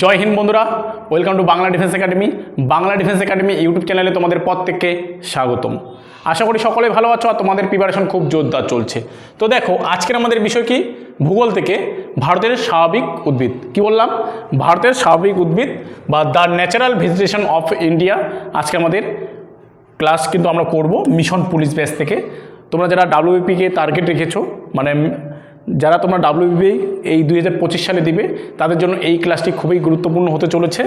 জয় হিন্দ বন্ধুরা welcome to Bangla defence academy Bangla defence academy YouTube চ্যানেলে তোমাদের প্রত্যেককে স্বাগতম। আশা করি সকলে ভালো আছো আর তোমাদের প্রিপারেশন খুব জোরদার চলছে। তো দেখো, আজকের আমাদের বিষয় কি? ভূগোল থেকে ভারতের স্বাভাবিক উদ্ভিদ। কি বললাম? ভারতের স্বাভাবিক উদ্ভিদ বা the natural vegetation of India আজকে আমাদের ক্লাস কিন্তু আমরা করব মিশন পুলিশ ব্যাচ থেকে। তোমরা যারা ডাব্লিউবিপিকে টার্গেট রেখেছো মানে যারা তোমরা ডাব্লিউবিপি এই দুই হাজার পঁচিশ সালে দিবে, তাদের জন্য এই ক্লাসটি খুবই গুরুত্বপূর্ণ হতে চলেছে।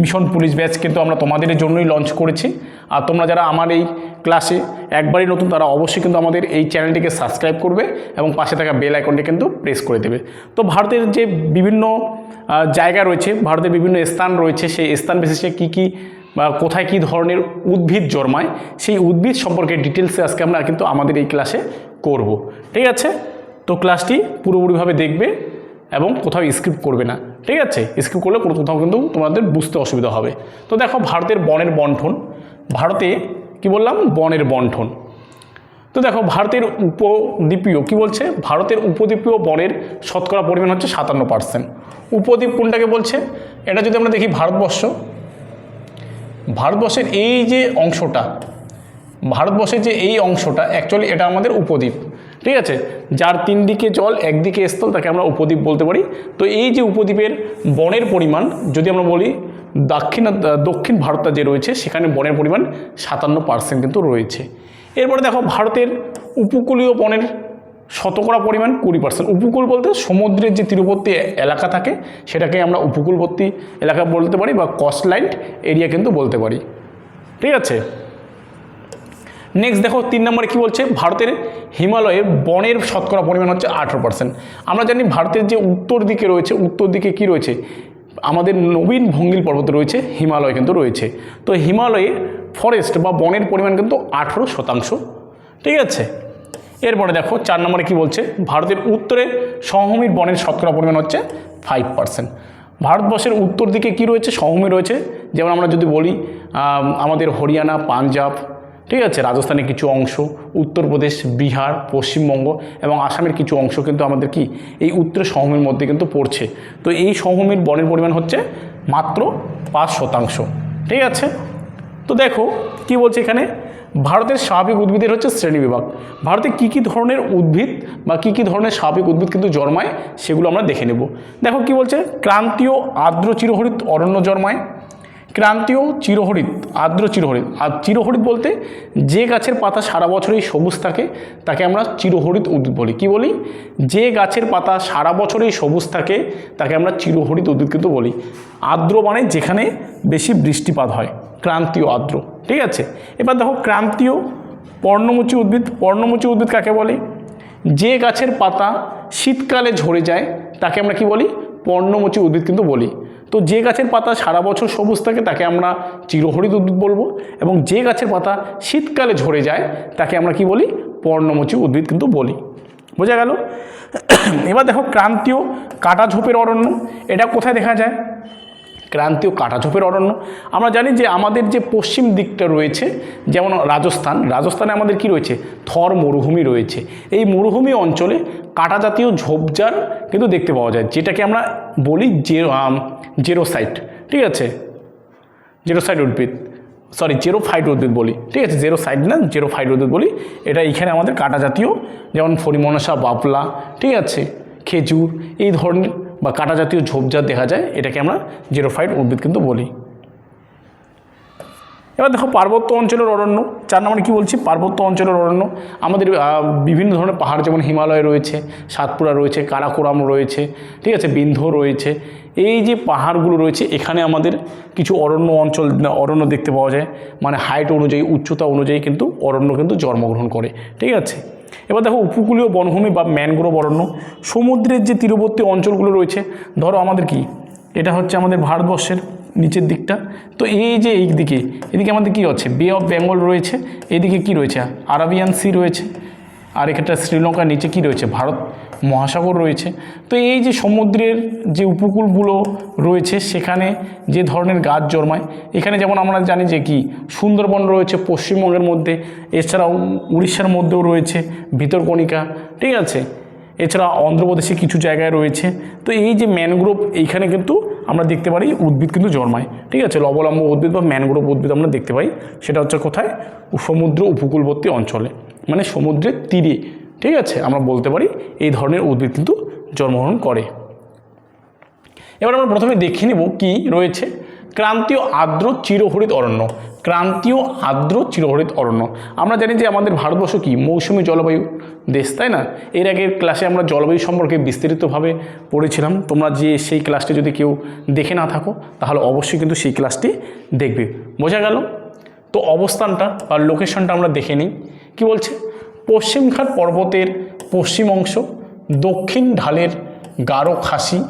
মিশন পুলিশ ব্যাচ কিন্তু আমরা তোমাদের জন্যই লঞ্চ করেছি। আর তোমরা যারা আমার এই ক্লাসে একবারই নতুন, তারা অবশ্যই কিন্তু আমাদের এই চ্যানেলটিকে সাবস্ক্রাইব করবে এবং পাশে থাকা বেল আইকনটি কিন্তু প্রেস করে দেবে। তো ভারতের যে বিভিন্ন জায়গা রয়েছে, ভারতের বিভিন্ন স্থান রয়েছে, সেই স্থান বিশেষে কী কী, বা কোথায় কী ধরনের উদ্ভিদ জন্মায়, সেই উদ্ভিদ সম্পর্কে ডিটেলসে আজকে আমরা কিন্তু আমাদের এই ক্লাসে করব। ঠিক আছে? তো ক্লাসটি পুরোপুরিভাবে দেখবে এবং কোথাও স্কিপ করবে না। ঠিক আছে? স্কিপ করলে কোথাও কিন্তু তোমাদের বুঝতে অসুবিধা হবে। তো দেখো, ভারতের বনের বন্ঠন ভারতে কি বললাম? বনের বন্ঠন তো দেখো, ভারতের উপদ্বীপীয় কি বলছে? ভারতের উপদ্বীপীয় বনের শতকরা পরিমাণ হচ্ছে সাতান্ন পার্সেন্ট উপদ্বীপ কোনটাকে বলছে? এটা যদি আমরা দেখি ভারতবর্ষ, ভারতবর্ষের এই যে অংশটা, ভারতবর্ষের যে এই অংশটা অ্যাকচুয়ালি এটা আমাদের উপদ্বীপ। ঠিক আছে? যার তিন দিকে জল একদিকে স্থল, তাকে আমরা উপদ্বীপ বলতে পারি। তো এই যে উপদ্বীপের বনের পরিমাণ, যদি আমরা বলি দক্ষিণ দক্ষিণ ভারতটা যে রয়েছে, সেখানে বনের পরিমাণ সাতান্ন পার্সেন্ট কিন্তু রয়েছে। এরপরে দেখো, ভারতের উপকূলীয় বনের শতকরা পরিমাণ কুড়ি পার্সেন্ট উপকূল বলতে সমুদ্রের যে তীরবর্তী এলাকা থাকে, সেটাকে আমরা উপকূলবর্তী এলাকা বলতে পারি বা কস্টলাইন এরিয়া কিন্তু বলতে পারি। ঠিক আছে? নেক্সট দেখো, তিন নম্বরে কী বলছে? ভারতের হিমালয়ে বনের শতকরা পরিমাণ হচ্ছে আঠেরো পার্সেন্ট আমরা জানি ভারতের যে উত্তর দিকে রয়েছে, উত্তর দিকে কি রয়েছে? আমাদের নবীন ভঙ্গিল পর্বত রয়েছে, হিমালয় কিন্তু রয়েছে। তো হিমালয়ে ফরেস্ট বা বনের পরিমাণ কিন্তু আঠেরো শতাংশ। ঠিক আছে? এরপরে দেখো, চার নম্বরে কি বলছে? ভারতের উত্তরে সমভূমির বনের শতকরা পরিমাণ হচ্ছে ফাইভ পার্সেন্ট ভারতবর্ষের উত্তর দিকে কি রয়েছে? সমভূমি রয়েছে। যেমন আমরা যদি বলি আমাদের হরিয়ানা, পাঞ্জাব ঠিক আছে, রাজস্থানের কিছু অংশ, উত্তরপ্রদেশ, বিহার, পশ্চিমবঙ্গ এবং আসামের কিছু অংশ কিন্তু আমাদের কি, এই উত্তর সমভূমির মধ্যে কিন্তু পড়ছে। তো এই সমভূমির বনের পরিমাণ হচ্ছে মাত্র পাঁচ শতাংশ। ঠিক আছে? তো দেখো, কি বলছে এখানে? ভারতের স্বাভাবিক উদ্ভিদের হচ্ছে শ্রেণীবিভাগ ভারতে কী কী ধরনের উদ্ভিদ বা কী কী ধরনের স্বাভাবিক উদ্ভিদ কিন্তু জন্মায় সেগুলো আমরা দেখে নেব। দেখো কি বলছে? ক্রান্তীয় আর্দ্র চিরহরিত অরণ্য জন্মায়। ক্রান্তীয় চিরহরিত, আর্দ্র চিরহরিত। আর চিরহরিত বলতে যে গাছের পাতা সারা বছরই সবুজ থাকে, তাকে আমরা চিরহরিত উদ্ভিদ বলি। কি বলি? যে গাছের পাতা সারা বছরই সবুজ থাকে, তাকে আমরা চিরহরিত উদ্ভিদ কিন্তু বলি। আর্দ্র মানে যেখানে বেশি বৃষ্টিপাত হয়, ক্রান্তীয় আর্দ্র। ঠিক আছে? এবার দেখো, ক্রান্তীয় পর্ণমোচী উদ্ভিদ পর্ণমোচী উদ্ভিদ কাকে বলে? যে গাছের পাতা শীতকালে ঝরে যায়, তাকে আমরা কি বলি? পর্ণমোচী উদ্ভিদ কিন্তু বলি। তো যে গাছের পাতা সারা বছর সবুজ থাকে, তাকে আমরা চিরহরিত উদ্ভিদ বলব। এবং যে গাছের পাতা শীতকালে ঝরে যায়, তাকে আমরা কি বলি? পর্ণমোচী উদ্ভিদ কিন্তু বলি। বোঝা গেল? এবার দেখো ক্রান্তীয় কাটা ঝোপের অরণ্য, এটা কোথায় দেখা যায়? ক্রান্তীয় কাটাঝোপের অরণ্য। আমরা জানি যে আমাদের যে পশ্চিম দিকটা রয়েছে, যেমন রাজস্থান, রাজস্থানে আমাদের কি রয়েছে? থর মরুভূমি রয়েছে। এই মরুভূমি অঞ্চলে কাটা জাতীয় ঝোপঝাড় কিন্তু দেখতে পাওয়া যায়, যেটাকে আমরা বলি জেরো জেরোসাইট, ঠিক আছে? জেরোসাইট উদ্ভিদ সরি জেরো ফাইট উদ্ভিদ বলি, ঠিক আছে? জেরো সাইড না জেরো ফাইট উদ্ভিদ বলি, এটা এইখানে আমাদের কাটা জাতীয়, যেমন ফরিমনসা, বাবলা, ঠিক আছে? খেজুর, এই ধরনের বা কাটা জাতীয় ঝোপঝাড় দেখা যায়, এটাকে আমরা জেরো ফাইট উদ্ভিদ কিন্তু বলি। এবার দেখো পার্বত্য অঞ্চলের অরণ্য, চার নম্বরে কী বলছি? পার্বত্য অঞ্চলের অরণ্য। আমাদের বিভিন্ন ধরনের পাহাড় যেমন হিমালয় রয়েছে, সাতপুরা রয়েছে, কারাকোরাম রয়েছে, ঠিক আছে বিন্ধ রয়েছে। এই যে পাহাড়গুলো রয়েছে, এখানে আমাদের কিছু অরণ্য অঞ্চল, অরণ্য দেখতে পাওয়া যায়। মানে হাইট অনুযায়ী, উচ্চতা অনুযায়ী কিন্তু অরণ্য কিন্তু জন্মগ্রহণ করে, ঠিক আছে? এবার দেখো উপকূলীয় বনভূমি বা ম্যানগ্রোভ অরণ্য। সমুদ্রের যে তীরবর্তী অঞ্চলগুলো রয়েছে, ধরো আমাদের কি? এটা হচ্ছে আমাদের ভারতবর্ষের নিচের দিকটা। তো এই যে এই দিকে এদিকে আমাদের কি আছে? বে অফ বেঙ্গল রয়েছে। এদিকে কি রয়েছে? আরাবিয়ান সি রয়েছে। আর এখানটা শ্রীলঙ্কার নিচে কি রয়েছে? ভারত মহাসাগর রয়েছে। তো এই যে সমুদ্রের যে উপকূলগুলো রয়েছে, সেখানে যে ধরনের গাছ জন্মায়, এখানে যেমন আমরা জানি যে কি, সুন্দরবন রয়েছে পশ্চিমবঙ্গের মধ্যে, এছাড়াও উড়িষ্যার মধ্যেও রয়েছে, ভিতরকণিকা, ঠিক আছে? এছাড়া অন্ধ্রপ্রদেশে কিছু জায়গায় রয়েছে। তো এই যে ম্যানগ্রোভ এইখানে কিন্তু আমরা দেখতে পারি উদ্ভিদ কিন্তু জন্মায়। ঠিক আছে? লবলম্ব উদ্ভিদ বা ম্যানগ্রোভ উদ্ভিদ আমরা দেখতে পাই। সেটা হচ্ছে কোথায়? সমুদ্র উপকূলবর্তী অঞ্চলে মানে সমুদ্রের তীরে। ঠিক আছে? আমরা বলতে পারি এই ধরনের উদ্ভিদ কিন্তু জন্মগ্রহণ করে। এবার আমরা প্রথমে দেখে নেব কি রয়েছে। ক্রান্তীয় আর্দ্র চিরহরিত অরণ্য। ক্রান্তীয় আর্দ্র চিরহরিত অরণ্য। আমরা জানি যে আমাদের ভারতবর্ষ কি? মৌসুমি জলবায়ু দেশ, তাই না? এর আগের ক্লাসে আমরা জলবায়ু সম্পর্কে বিস্তারিতভাবে পড়েছিলাম। তোমরা যে সেই ক্লাসটি যদি কেউ দেখে না থাকো, তাহলে অবশ্যই কিন্তু সেই ক্লাসটি দেখবে। বোঝা গেল? তো অবস্থানটা বা লোকেশনটা আমরা দেখে নিই। কী বলছে? পশ্চিমঘাট পর্বতের পশ্চিম অংশ, দক্ষিণ ঢালের গারো খাসি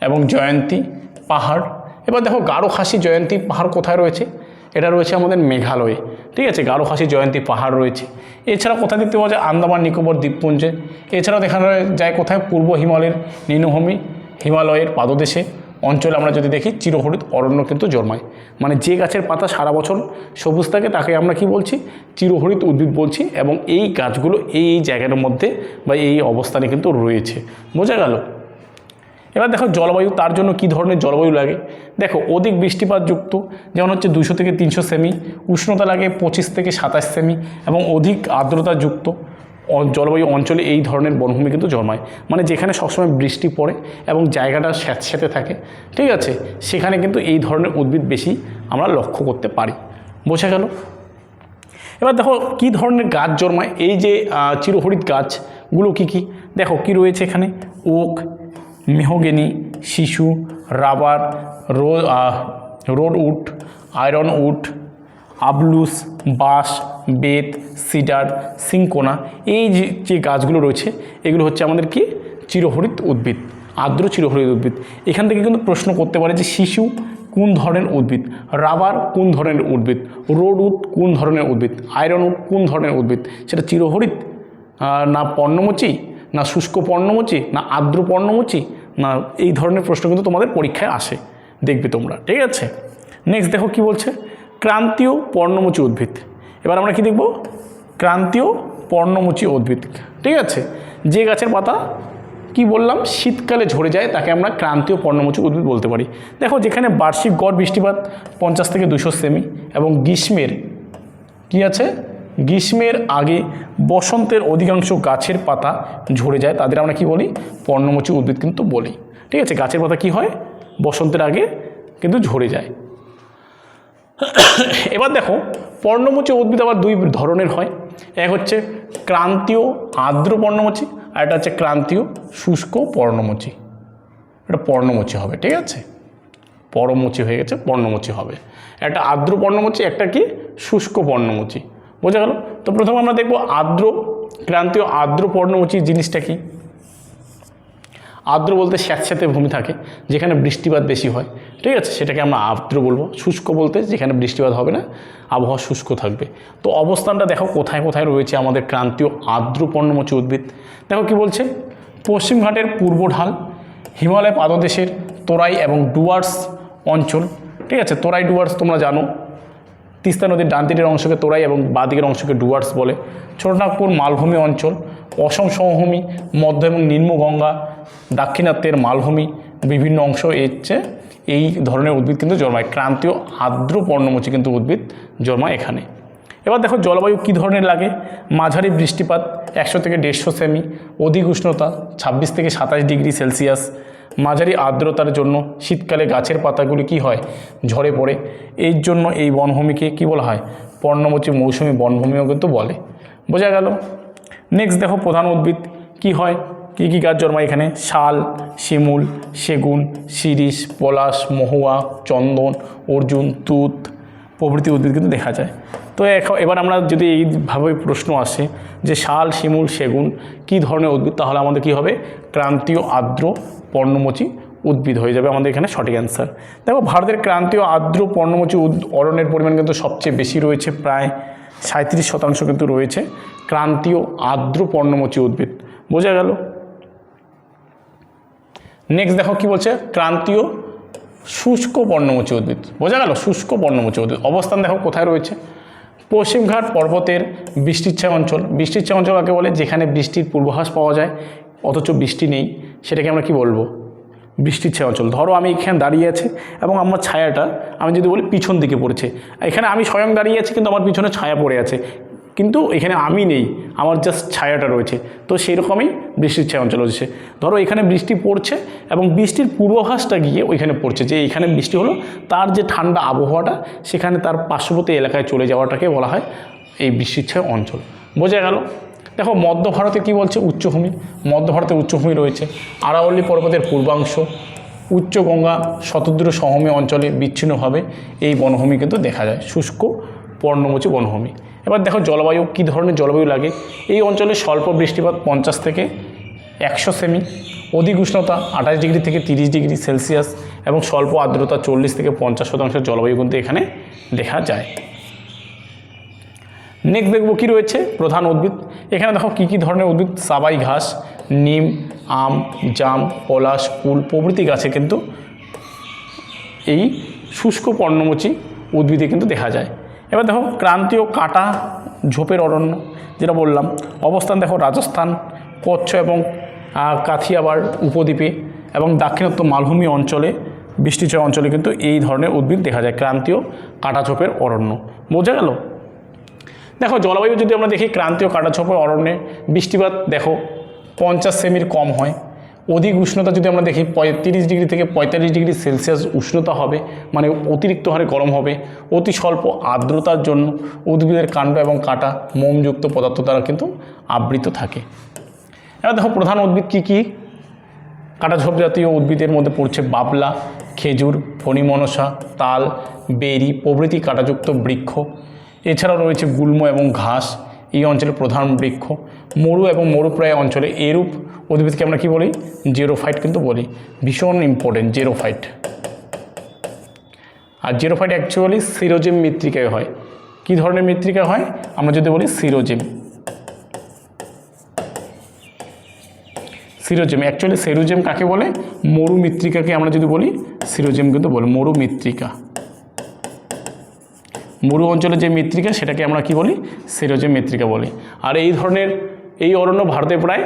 এবং জয়ন্তী পাহাড় এবার দেখো গারো খাসি জয়ন্তী পাহাড় কোথায় রয়েছে? এটা রয়েছে আমাদের মেঘালয়ে, ঠিক আছে? গারো খাসি জয়ন্তী পাহাড় রয়েছে। এছাড়া কোথায় দেখতে পাওয়া যায়? আন্দামান, নিকোবর, দ্বীপপুঞ্জে। এছাড়াও দেখা যায় কোথায়? পূর্ব হিমালয়ের নিম্নভূমি, হিমালয়ের পাদদেশে। অঞ্চলে আমরা যদি দেখি চিরহরিত অরণ্য কিন্তু জন্মায়। মানে যে গাছের পাতা সারা বছর সবুজ থাকে, তাকে আমরা কি বলছি? চিরহরিত উদ্ভিদ বলছি এবং এই গাছগুলো এই জায়গার মধ্যে বা এই অবস্থানে কিন্তু রয়েছে। বোঝা গেল? এবার দেখো জলবায়ু তার জন্য কি ধরনের জলবায়ু লাগে? দেখো অধিক বৃষ্টিপাত যুক্ত যেমন হচ্ছে দুশো থেকে তিনশো সেমি উষ্ণতা লাগে পঁচিশ থেকে সাতাশ সেমি এবং অধিক আর্দ্রতা যুক্ত জলবায়ু অঞ্চলে এই ধরনের বনভূমি কিন্তু জন্মায়। মানে যেখানে সবসময় বৃষ্টি পড়ে এবং জায়গাটা স্যাঁতস্যাঁতে থাকে ঠিক আছে? সেখানে কিন্তু এই ধরনের উদ্ভিদ বেশি আমরা লক্ষ্য করতে পারি। বোঝা গেল? এবার দেখো কি ধরনের গাছ জন্মায়? এই যে আহ, চিরহরিত গাছগুলো কি কি? দেখো কি রয়েছে এখানে? ওক মেহগেনি, শিশু, rubber, rho rosewood ironwood আবলুস, বাঁশ, বেত, সিডার, সিংকোনা এই যে যে গাছগুলো রয়েছে, এগুলো হচ্ছে আমাদের কি? চিরহরিত উদ্ভিদ, আর্দ্র চিরহরিত উদ্ভিদ। এখান থেকে কিন্তু প্রশ্ন করতে পারে যে শিশু কোন ধরনের উদ্ভিদ? রাবার কোন ধরনের উদ্ভিদ? রোড উড কোন ধরনের উদ্ভিদ? আয়রন উড কোন ধরনের উদ্ভিদ? সেটা চিরহরিত না পর্ণমোচী? না শুষ্ক পর্ণমোচী, না আর্দ্র পর্ণমোচী, না এই ধরনের প্রশ্ন কিন্তু তোমাদের পরীক্ষায় আসে। দেখবে তোমরা, ঠিক আছে? নেক্সট দেখো কি বলছে? ক্রান্তীয় পর্ণমোচী উদ্ভিদ। এবার আমরা কি দেখব? ক্রান্তীয় পর্ণমোচী উদ্ভিদ। ঠিক আছে? যে গাছের পাতা কি বললাম? শীতকালে ঝরে যায়, তাকে আমরা ক্রান্তীয় পর্ণমোচী উদ্ভিদ বলতে পারি। দেখো যেখানে বার্ষিক গড় বৃষ্টিপাত পঞ্চাশ থেকে দুশো সেমি এবং গ্রীষ্মের কি আছে? গ্রীষ্মের আগে বসন্তের অধিকাংশ গাছের পাতা ঝরে যায়, তাদের আমরা কি বলি? পর্ণমোচী উদ্ভিদ কিন্তু বলি। ঠিক আছে, গাছের পাতা কি হয়? বসন্তের আগে কিন্তু ঝরে যায়। এবার দেখো, পর্ণমোচী উদ্ভিদ আবার দুই ধরনের হয়। এক হচ্ছে ক্রান্তীয় আর্দ্র পর্ণমোচী আর একটা হচ্ছে ক্রান্তীয় শুষ্ক পর্ণমোচী। এটা পর্ণমোচী হবে, ঠিক আছে? পরমোচী হয়ে গেছে, পর্ণমোচী হবে। একটা আর্দ্র পর্ণমোচী, একটা কি? শুষ্ক পর্ণমোচী। বোঝা গেল? তো প্রথমে আমরা দেখব আর্দ্র, ক্রান্তীয় আর্দ্র পর্ণমোচী জিনিসটা কি? আর্দ্র বলতে স্যাঁতস্যাঁতে ভূমি থাকে, যেখানে বৃষ্টিপাত বেশি হয়। ঠিক আছে? সেটাকে আমরা আর্দ্র বলব। শুষ্ক বলতে যেখানে বৃষ্টিপাত হবে না, আবহাওয়া শুষ্ক থাকবে। তো অবস্থানটা দেখো, কোথায় কোথায় রয়েছে আমাদের ক্রান্তীয় আর্দ্র পর্ণমোচী উদ্ভিদ। দেখো কি বলছে? পশ্চিমঘাটের পূর্ব ঢাল, হিমালয় পাদদেশের তোরাই এবং ডুয়ার্স অঞ্চল। ঠিক আছে? তোরাই ডুয়ার্স তোমরা জানো। তিস্তা নদীর ডান তীরের অংশকে তোরাই এবং বাদিকের অংশকে ডুয়ার্স বলে। ছোটনাগপুর মালভূমি অঞ্চল, অসম সমভূমি, মধ্য এবং নিম্ন গঙ্গা, দাক্ষিণাত্যের মালভূমি বিভিন্ন অংশ এসছে এই ধরনের উদ্ভিদ কিন্তু জন্মায়। ক্রান্তীয় আর্দ্র পর্ণমোচী কিন্তু উদ্ভিদ জন্মায় এখানে। এবার দেখো জলবায়ু কী ধরনের লাগে? মাঝারি বৃষ্টিপাত একশো থেকে দেড়শো সেমি অধিক উষ্ণতা ছাব্বিশ থেকে সাতাশ ডিগ্রি সেলসিয়াস মাঝারি আর্দ্রতার জন্য শীতকালে গাছের পাতাগুলি কি হয়? ঝরে পড়ে। এর জন্য এই বনভূমিকে কি বলা হয়? পর্ণমোচী মৌসুমী বনভূমিও কিন্তু বলে। বোঝা গেল। নেক্সট দেখো প্রধান উদ্ভিদ কি হয়? কী কী গাছ জন্মায় এখানে? শাল, শিমুল, সেগুন, শিরিষ, পলাশ, মহুয়া, চন্দন, অর্জুন, তুত প্রভৃতি উদ্ভিদ কিন্তু দেখা যায়। তো এবার আমরা যদি এইভাবে প্রশ্ন আসে যে শাল, শিমুল, সেগুন কী ধরনের উদ্ভিদ, তাহলে আমাদের কি হবে? ক্রান্তীয় আর্দ্র পর্ণমোচী উদ্ভিদ হয়ে যাবে আমাদের এখানে সঠিক অ্যান্সার দেখো, ভারতের ক্রান্তীয় আর্দ্র পর্ণমোচী অরণ্যের পরিমাণ কিন্তু সবচেয়ে বেশি রয়েছে, প্রায় সাঁত্রিশ শতাংশ কিন্তু রয়েছে ক্রান্তীয় আর্দ্র পর্ণমোচী উদ্ভিদ। বোঝা গেল? নেক্সট দেখো কি বলছে? ক্রান্তীয় শুষ্ক পর্ণমোচী উদ্ভিদ। বোঝা গেল? শুষ্ক পর্ণমোচী উদ্ভিদ। অবস্থান দেখো কোথায় রয়েছে? পশ্চিমঘাট পর্বতের বৃষ্টিচ্ছায় অঞ্চল। বৃষ্টিচ্ছায় অঞ্চল কাকে বলে? যেখানে বৃষ্টির পূর্বাভাস পাওয়া যায়। অথচ বৃষ্টি নেই, সেটাকে আমরা কি বলব? বৃষ্টির ছায়া অঞ্চল। ধরো আমি এখানে দাঁড়িয়ে আছি এবং আমার ছায়াটা আমি যদি বলি পিছন দিকে পড়েছে। এখানে আমি স্বয়ং দাঁড়িয়ে আছি কিন্তু আমার পিছনে ছায়া পড়ে আছে। কিন্তু এখানে আমি নেই, আমার জাস্ট ছায়াটা রয়েছে। তো সেই রকমই বৃষ্টির ছায়া অঞ্চল হচ্ছে ধরো এখানে বৃষ্টি পড়ছে এবং বৃষ্টির পূর্বাভাসটা গিয়ে ওইখানে পড়ছে যে এখানে বৃষ্টি হলো, তার যে ঠান্ডা আবহাওয়াটা, সেখানে তার পার্শ্ববর্তী এলাকায় চলে যাওয়াটাকে বলা হয় এই বৃষ্টির ছায়া অঞ্চল। বোঝা গেল? দেখো মধ্য ভারতে কী বলছে? উচ্চভূমি। মধ্য ভারতে উচ্চভূমি রয়েছে। আরাবল্লী পর্বতের পূর্বাংশ। উচ্চ গঙ্গা শতদ্র সহমে অঞ্চলে বিচ্ছিন্নভাবে এই বনভূমি কিন্তু দেখা যায়। শুষ্ক পর্ণমোচী বনভূমি। এবার দেখো জলবায়ু, কী ধরনের জলবায়ু লাগে? এই অঞ্চলে স্বল্প বৃষ্টিপাত পঞ্চাশ থেকে একশো সেমি। অধিক উষ্ণতা আঠাশ ডিগ্রি থেকে তিরিশ ডিগ্রি সেলসিয়াস এবং স্বল্প আর্দ্রতা চল্লিশ থেকে পঞ্চাশ শতাংশ জলবায়ু কিন্তু এখানে দেখা যায়। নেক্সট দেখব কী রয়েছে, প্রধান উদ্ভিদ। এখানে দেখো কী কী ধরনের উদ্ভিদ? সাবাই ঘাস, নিম, আম, জাম, পলাশ কুল প্রভৃতি গাছে কিন্তু এই শুষ্ক পর্ণমোচী উদ্ভিদে কিন্তু দেখা যায়। এবার দেখো ক্রান্তীয় কাটা, ঝোপের অরণ্য, যেটা বললাম। অবস্থান দেখো রাজস্থান, কচ্ছ এবং কাথিয়াবার উপদ্বীপে এবং দাক্ষিণাত্য মালভূমি অঞ্চলে বৃষ্টিচয় অঞ্চলে কিন্তু এই ধরনের উদ্ভিদ দেখা যায়, ক্রান্তীয় কাটাঝোপের অরণ্য। বোঝা গেল? দেখো, জলবায়ু যদি আমরা দেখি, ক্রান্তীয় কাটাছপের অরণ্যে বৃষ্টিপাত, দেখো, পঞ্চাশ সেমির কম হয়। অধিক উষ্ণতা যদি আমরা দেখি, পঁয়ত্রিশ ডিগ্রি থেকে পঁয়তাল্লিশ ডিগ্রি সেলসিয়াস উষ্ণতা হবে মানে অতিরিক্ত হারে গরম হবে। অতি স্বল্প আর্দ্রতার জন্য উদ্ভিদের কাণ্ড এবং কাটা, মোমযুক্ত পদার্থ দ্বারা কিন্তু আবৃত থাকে। এবার দেখো, প্রধান উদ্ভিদ কী কী? কাঁটাঝোপ জাতীয় উদ্ভিদের মধ্যে পড়ছে বাবলা, খেজুর, ফণিমনসা, তাল, বেরি প্রভৃতি কাঁটাযুক্ত বৃক্ষ। এছাড়াও রয়েছে গুল্ম এবং ঘাস, এই অঞ্চলের প্রধান বৃক্ষ। মরু এবং মরুপ্রায় অঞ্চলে এরূপ উদ্ভিদকে আমরা কি বলি? জেরোফাইট কিন্তু বলি। ভীষণ ইম্পর্টেন্ট জেরোফাইট। আর জেরোফাইট অ্যাকচুয়ালি সিরোজেম মৃত্তিকায় হয়। কী ধরনের মৃত্তিকা হয়? আমরা যদি বলি সিরোজেম। সিরোজেম অ্যাকচুয়ালি সেরোজেম কাকে বলে? মরু মৃত্তিকাকে আমরা যদি বলি, সিরোজেম কিন্তু বলি মরু মৃত্তিকা। মরু অঞ্চলের যে মৃত্তিকা, সেটাকে আমরা কি বলি? সেরোজেম মৃত্তিকা বলি। আর এই ধরনের এই অরণ্য ভারতে প্রায়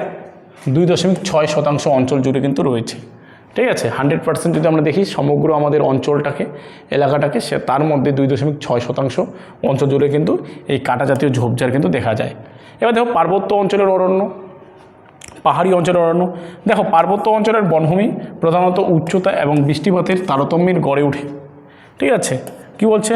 দুই দশমিক ছয় শতাংশ অঞ্চল জুড়ে কিন্তু রয়েছে। ঠিক আছে? হান্ড্রেড পার্সেন্ট যদি আমরা দেখি, সমগ্র আমাদের অঞ্চলটাকে, এলাকাটাকে, সে তার মধ্যে দুই দশমিক ছয় শতাংশ অঞ্চল জুড়ে কিন্তু এই কাটা জাতীয় ঝোপঝাড় কিন্তু দেখা যায়। এবার দেখো, পার্বত্য অঞ্চলের অরণ্য, পাহাড়ি অঞ্চলের অরণ্য। দেখো, পার্বত্য অঞ্চলের বনভূমি প্রধানত উচ্চতা এবং বৃষ্টিপাতের তারতম্যের গড়ে ওঠে। ঠিক আছে? কি বলছে?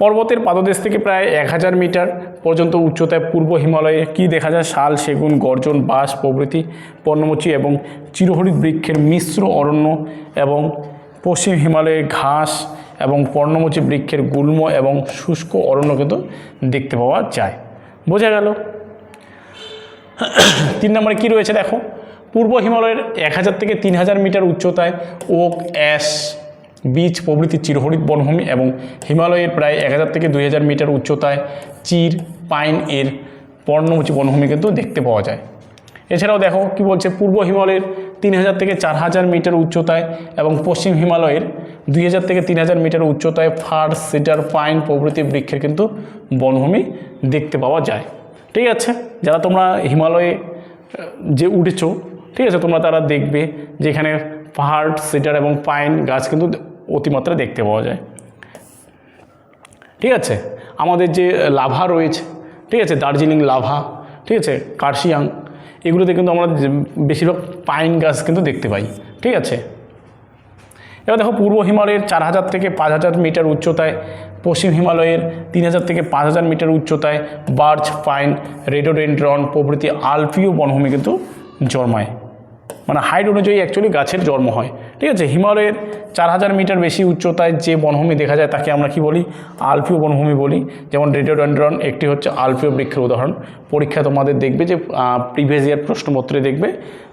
পর্বতের পাদদেশ থেকে প্রায় এক হাজার মিটার পর্যন্ত উচ্চতায় পূর্ব হিমালয়ে কি দেখা যায়? শাল, সেগুন, গর্জন, বাঁশ, প্রভৃতি পর্ণমোচী এবং চিরহরিত বৃক্ষের মিশ্র অরণ্য এবং পশ্চিম হিমালয়ে ঘাস এবং পর্ণমোচী বৃক্ষের গুল্ম এবং শুষ্ক অরণ্য কিন্তু দেখতে পাওয়া যায়। বোঝা গেল। তিন নম্বরে কী রয়েছে দেখো? পূর্ব হিমালয়ের এক হাজার থেকে তিন হাজার মিটার উচ্চতায় ওক, অ্যাশ বীজ প্রভৃতি চিরহরিত বনভূমি এবং হিমালয়ের প্রায় এক হাজার থেকে দুই হাজার মিটার উচ্চতায় চির পাইন এর পর্ণমোচী বনভূমি কিন্তু দেখতে পাওয়া যায়। এছাড়াও দেখো কি বলছে, পূর্ব হিমালয়ের তিন হাজার থেকে চার হাজার মিটার উচ্চতায় এবং পশ্চিম হিমালয়ের দুই হাজার থেকে তিন হাজার মিটার উচ্চতায় ফার সিডার পাইন প্রভৃতি বৃক্ষের কিন্তু বনভূমি দেখতে পাওয়া যায়। ঠিক আছে, যারা তোমরা হিমালয়ে যে উঠেছো, ঠিক আছে, তোমরা তারা দেখবে যে এখানে পাহাড় সিডার এবং পাইন গাছ কিন্তু অতিমাত্রা দেখতে পাওয়া যায়। ঠিক আছে? আমাদের যে লাভা রয়েছে, ঠিক আছে? দার্জিলিং লাভা, ঠিক আছে? কার্শিয়াং, এগুলোতে কিন্তু আমরা বেশিরভাগ পাইন গাছ কিন্তু দেখতে পাই। ঠিক আছে? এবার দেখো, পূর্ব হিমালয়ের চার হাজার থেকে পাঁচ হাজার মিটার উচ্চতায়, পশ্চিম হিমালয়ের তিন হাজার থেকে পাঁচ হাজার মিটার উচ্চতায় বার্চ পাইন, রেডোডেন্ড্রন প্রভৃতি আলপীয় বনভূমি কিন্তু জন্মায়। মানে হাইট অনুযায়ী অ্যাকচুয়ালি গাছের জন্ম হয়। ঠিক আছে? হিমালয়ের চার হাজার মিটার বেশি উচ্চতায় যে বনভূমি দেখা যায় তাকে আমরা কি বলি? আলপীয় বনভূমি বলি। যেমন রেডিওডেন্ড্রন একটি হচ্ছে আলপীয় বৃক্ষের উদাহরণ। পরীক্ষা তোমাদের দেখবে যে প্রিভিয়াস ইয়ার প্রশ্নপত্রে দেখবে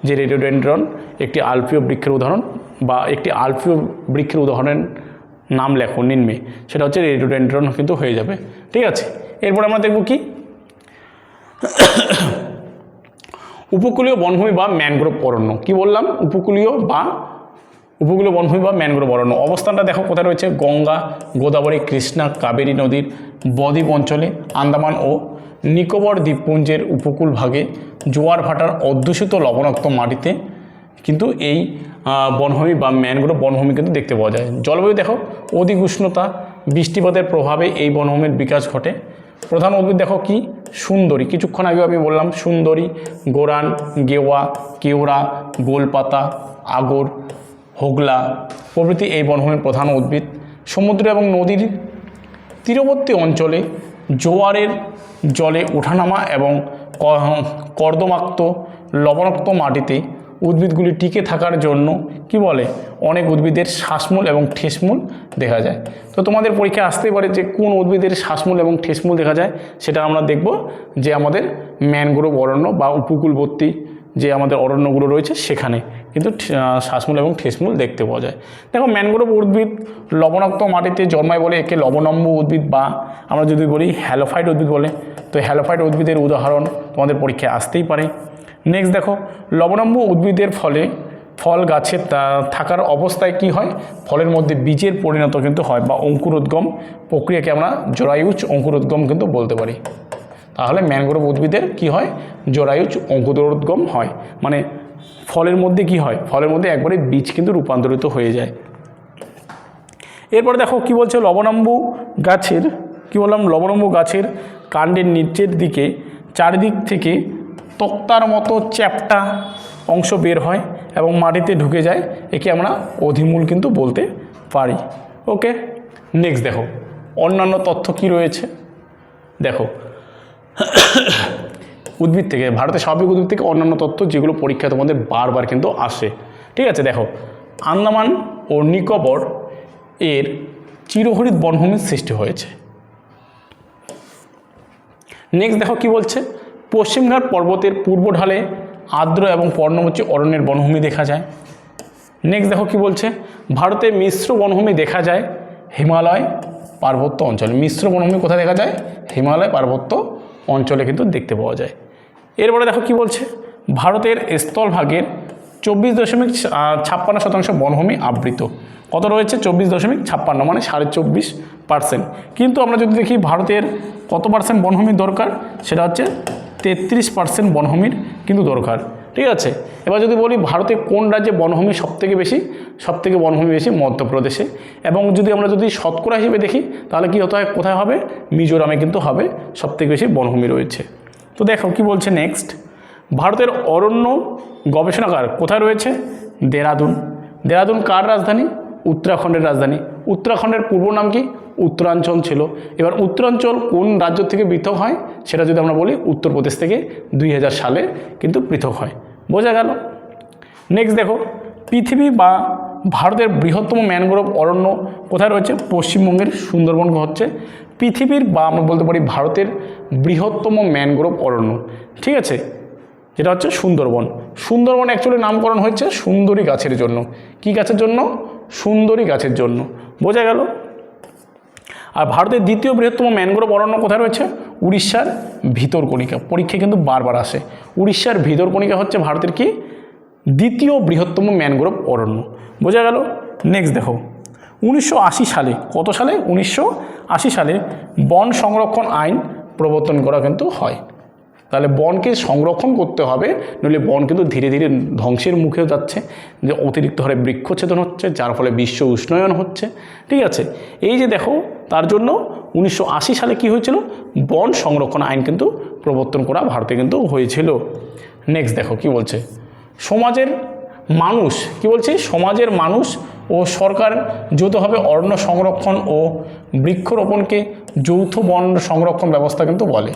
যে রেডিওডেন্ড্রন একটি আলপীয় বৃক্ষের উদাহরণ বা একটি আলপীয় বৃক্ষের উদাহরণের নাম লেখো, নিম্নে। সেটা হচ্ছে রেডিওডেন্ড্রন কিন্তু হয়ে যাবে। ঠিক আছে? এরপর আমরা দেখব কি? উপকূলীয় বনভূমি বা ম্যানগ্রোভ অরণ্য। কি বললাম? উপকূলীয় বা উপকূলীয় বনভূমি বা ম্যানগ্রোভ অরণ্য। অবস্থানটা দেখো কোথায় রয়েছে? গঙ্গা, গোদাবরী, কৃষ্ণা, কাবেরী নদীর বদ্বীপ অঞ্চলে, আন্দামান ও নিকোবর দ্বীপপুঞ্জের উপকূল ভাগে জোয়ার ভাটার অধ্যুষিত লবণাক্ত মাটিতে কিন্তু এই বনভূমি বা ম্যানগ্রোভ বনভূমি কিন্তু দেখতে পাওয়া যায়। জলবায়ু দেখো, অধিক উষ্ণতা, বৃষ্টিপাতের প্রভাবে এই বনভূমির বিকাশ ঘটে। প্রধান উদ্ভিদ দেখো কি? সুন্দরী। কিছুক্ষণ আগে আমি বললাম, সুন্দরী, গোরান, গেওয়া, কেওড়া, গোলপাতা, আগর হোগলা, প্রভৃতি এই বনভূমির প্রধান উদ্ভিদ। সমুদ্র এবং নদীর তীরবর্তী অঞ্চলে জোয়ারের জলে ওঠানামা এবং কর্দমাক্ত, লবণাক্ত মাটিতে উদ্ভিদগুলি টিকে থাকার জন্য কি বলে, অনেক উদ্ভিদের শ্বাসমূল এবং ঠেসমূল দেখা যায়। তো তোমাদের পরীক্ষা আসতেই পারে যে কোন উদ্ভিদের শ্বাসমূল এবং ঠেসমূল দেখা যায়, সেটা আমরা দেখব যে আমাদের ম্যানগ্রোভ অরণ্য বা উপকূলবর্তী যে আমাদের অরণ্যগুলো রয়েছে সেখানে। কিন্তু শ্বাসমূল এবং ঠেসমূল দেখতে পাওয়া যায়। দেখো, ম্যানগ্রোভ উদ্ভিদ লবণাক্ত মাটিতে জন্মায় বলে একে লবণম্ব উদ্ভিদ বা আমরা যদি বলি হ্যালোফাইট উদ্ভিদ বলে। তো হ্যালোফাইট উদ্ভিদের উদাহরণ তোমাদের পরীক্ষায় আসতেই পারে। নেক্সট দেখো, লবণম্ব উদ্ভিদের ফলে ফল গাছে থাকার অবস্থায় কি হয়? ফলের মধ্যে বীজের পরিণত কিন্তু হয় বা অঙ্কুরোদ্গম প্রক্রিয়াকে আমরা জরায়ুজ অঙ্কুরোদ্গম কিন্তু বলতে পারি। তাহলে ম্যানগ্রোভ উদ্ভিদের কি হয়? জরায়ুজ অঙ্কুরোদ্গম হয়। মানে ফলের মধ্যে কি হয়? ফলের মধ্যে একবারে বীজ কিন্তু রূপান্তরিত হয়ে যায়। এরপরে দেখো কি বলছে লবণাম্বু গাছের, কি বললাম? লবণাম্বু গাছের কাণ্ডের নিচের দিকে চারিদিক থেকে তক্তার মতো চ্যাপটা অংশ বের হয় এবং মাটিতে ঢুকে যায়। একে আমরা অধিমূল কিন্তু বলতে পারি। ওকে নেক্সট দেখো। অন্যান্য তথ্য কি রয়েছে? দেখো উদ্ভিদ থেকে, ভারতের স্বাভাবিক উদ্ভিদ থেকে অন্যান্য তথ্য যেগুলো পরীক্ষা তোমাদের বারবার কিন্তু আসে। ঠিক আছে, দেখো, আন্দামান ও নিকোবর এর চিরহরিত বনভূমির সৃষ্টি হয়েছে। নেক্সট দেখো কি বলছে? পশ্চিমঘাট পর্বতের পূর্ব ঢালে আর্দ্র এবং পর্ণমোচী অরণ্যের বনভূমি দেখা যায়। নেক্সট দেখো কি বলছে? ভারতে মিশ্র বনভূমি দেখা যায় হিমালয় পার্বত্য অঞ্চলে। মিশ্র বনভূমি কোথায় দেখা যায়? হিমালয় পার্বত্য অঞ্চলে কিন্তু দেখতে পাওয়া যায়। এরপরে দেখো কি বলছে? ভারতের স্থলভাগের চব্বিশ দশমিক ছাপ্পান্ন শতাংশ বনভূমি আবৃত। কত রয়েছে? চব্বিশ দশমিক ছাপ্পান্ন মানে সাড়ে চব্বিশ পার্সেন্ট কিন্তু আমরা যদি দেখি ভারতের কত পার্সেন্ট বনভূমির দরকার? সেটা হচ্ছে তেত্রিশ পার্সেন্ট বনভূমির কিন্তু দরকার। ঠিক আছে? এবার যদি বলি ভারতে কোন রাজ্যে বনভূমি সবথেকে বেশি, সবথেকে বনভূমি বেশি? মধ্যপ্রদেশে। এবং যদি আমরা যদি শতকরা হিসেবে দেখি, তাহলে কি হতে হয়? কোথায় হবে? মিজোরামে কিন্তু হবে সবথেকে বেশি বনভূমি রয়েছে। তো দেখো কি বলছে নেক্সট ভারতের অরণ্য গবেষণাগার কোথায় রয়েছে? দেরাদুন। দেরাদুন কার রাজধানী? উত্তরাখণ্ডের রাজধানী। উত্তরাখণ্ডের পূর্ব নাম কি? উত্তরাঞ্চল ছিল। এবার উত্তরাঞ্চল কোন রাজ্য থেকে পৃথক হয়? সেটা যদি আমরা বলি, উত্তরপ্রদেশ থেকে দুই হাজার সালে কিন্তু পৃথক হয়। বোঝা গেল। নেক্সট দেখো, পৃথিবী বা ভারতের বৃহত্তম ম্যানগ্রোভ অরণ্য কোথায় রয়েছে? পশ্চিমবঙ্গের সুন্দরবন হচ্ছে। পৃথিবীর বা আমরা বলতে পারি ভারতের বৃহত্তম ম্যানগ্রোভ অরণ্য। ঠিক আছে? যেটা হচ্ছে সুন্দরবন। সুন্দরবন অ্যাকচুয়ালি নামকরণ হয়েছে সুন্দরী গাছের জন্য। কি গাছের জন্য? সুন্দরী গাছের জন্য। বোঝা গেল? আর ভারতের দ্বিতীয় বৃহত্তম ম্যানগ্রোভ অরণ্য কোথায় রয়েছে? উড়িষ্যার ভিতরকণিকা। পরীক্ষায় কিন্তু বারবার আসে। উড়িষ্যার ভিতরকণিকা হচ্ছে ভারতের কি? দ্বিতীয় বৃহত্তম ম্যানগ্রোভ অরণ্য। বোঝা গেল? নেক্সট দেখো। উনিশশো আশি সালে, কত সালে? উনিশশো আশি সালে বন সংরক্ষণ আইন প্রবর্তন করা কিন্তু হয়। তাহলে বনকে সংরক্ষণ করতে হবে, নইলে বন কিন্তু ধীরে ধীরে ধ্বংসের মুখেও যাচ্ছে, যে অতিরিক্ত হারে বৃক্ষছেদন হচ্ছে, যার ফলে বিশ্ব উষ্ণায়ন হচ্ছে, ঠিক আছে? এই যে দেখো, তার জন্য উনিশশো আশি সালে কি হয়েছিল? বন সংরক্ষণ আইন কিন্তু প্রবর্তন করা ভারতে কিন্তু হয়েছিল। নেক্সট দেখো কি বলছে। সমাজের মানুষ, কি বলছে? সমাজের মানুষ ও সরকার যৌথভাবে অরণ্য সংরক্ষণ ও বৃক্ষরোপণকে যৌথ বন সংরক্ষণ ব্যবস্থা কিন্তু বলে।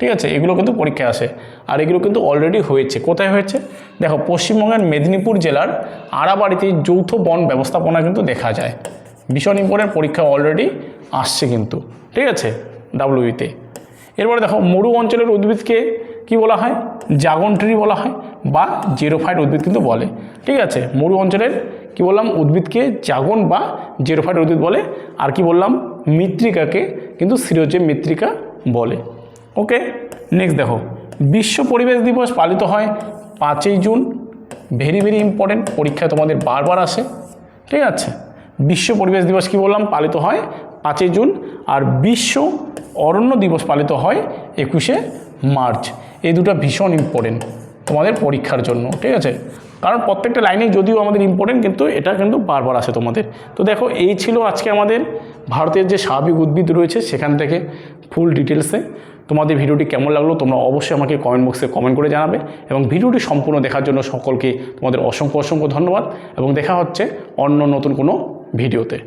ঠিক আছে? এগুলো কিন্তু পরীক্ষায় আসে। আর এগুলো কিন্তু অলরেডি হয়েছে। কোথায় হয়েছে? দেখো, পশ্চিমবঙ্গের মেদিনীপুর জেলার আড়াবাড়িতে যৌথ বন ব্যবস্থাপনা কিন্তু দেখা যায়। ভীষণ ইম্পর্টেন্ট পরীক্ষা অলরেডি আসছে কিন্তু। ঠিক আছে? ডাব্লিউবিতে এরপরে দেখো, মরু অঞ্চলের উদ্ভিদকে কি বলা হয়? জাগন ট্রি বলা হয় বা জেরোফাইট উদ্ভিদ কিন্তু বলে। ঠিক আছে? মরু অঞ্চলের কি বললাম? উদ্ভিদকে জাগন বা জেরোফাইট উদ্ভিদ বলে। আর কি বললাম? মৃত্তিকাকে কিন্তু সিরোজে মৃত্তিকা বলে। ওকে নেক্সট দেখো। বিশ্ব পরিবেশ দিবস পালিত হয় পাঁচই জুন। ভেরি ভেরি ইম্পর্টেন্ট পরীক্ষায় তোমাদের বারবার আসে। ঠিক আছে? বিশ্ব পরিবেশ দিবস কি বললাম? পালিত হয় পাঁচই জুন। আর বিশ্ব অরণ্য দিবস পালিত হয় একুশে মার্চ। এই দুটো ভীষণ ইম্পর্টেন্ট তোমাদের পরীক্ষার জন্য। ঠিক আছে? কারণ প্রত্যেকটা লাইনেই যদিও আমাদের ইম্পর্টেন্ট কিন্তু এটা কিন্তু বারবার আসে তোমাদের। তো দেখো, এই ছিল আজকে আমাদের ভারতের যে স্বাভাবিক উদ্ভিদ রয়েছে, সেখান থেকে ফুল ডিটেলসে তোমাদের ভিডিওটি কেমন লাগল তোমরা অবশ্যই আমাকে কমেন্ট বক্সে কমেন্ট করে জানাবে এবং ভিডিওটি সম্পূর্ণ দেখার জন্য সকলকে তোমাদের অসংখ্য অসংখ্য ধন্যবাদ এবং দেখা হচ্ছে অন্য নতুন কোনো ভিডিওতে।